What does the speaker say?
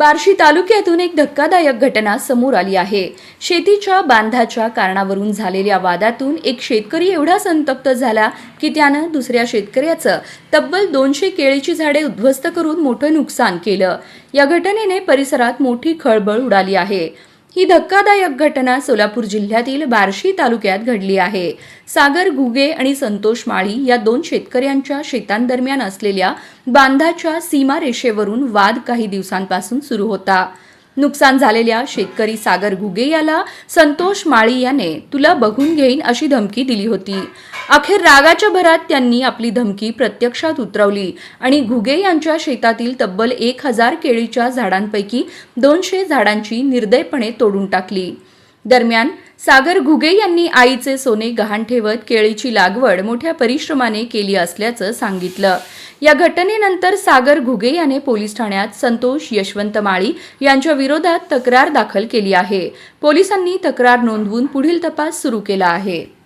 बार्शी तालुक्यातून एक धक्कादायक घटना समोर आली आहे. शेतीच्या बांधाच्या कारणावरून झालेल्या वादातून एक शेतकरी एवढा संतप्त झाला की त्यानं दुसऱ्या शेतकऱ्याचं तब्बल दोनशे केळीची झाडे उद्ध्वस्त करून मोठं नुकसान केलं. या घटनेने परिसरात मोठी खळबळ उडाली आहे. ही धक्कादायक घटना सोलापूर जिल्ह्यातील बार्शी तालुक्यात घडली आहे. सागर घुगे आणि संतोष माळी या दोन शेतकऱ्यांच्या शेतांदरम्यान असलेल्या बांधाच्या सीमारेषेवरून वाद काही दिवसांपासून सुरू होता. नुकसान झालेल्या शेतकरी सागर घुगे याला संतोष माळी याने तुला बघून घेईन अशी धमकी दिली होती. अखेर रागाच्या भरात त्यांनी आपली धमकी प्रत्यक्षात उतरवली आणि घुगे यांच्या शेतातील तब्बल एक हजार केळीच्या झाडांपैकी दोनशे झाडांची निर्दयपणे तोडून टाकली. दरम्यान सागर घुगे यांनी आईचे सोने गहाण ठेवत केळीची लागवड मोठ्या परिश्रमाने केली असल्याचं सांगितलं. या घटनेनंतर सागर घुगे याने पोलीस ठाण्यात संतोष यशवंत माळी यांच्या विरोधात तक्रार दाखल केली आहे. पोलिसांनी तक्रार नोंदवून पुढील तपास सुरू केला आहे.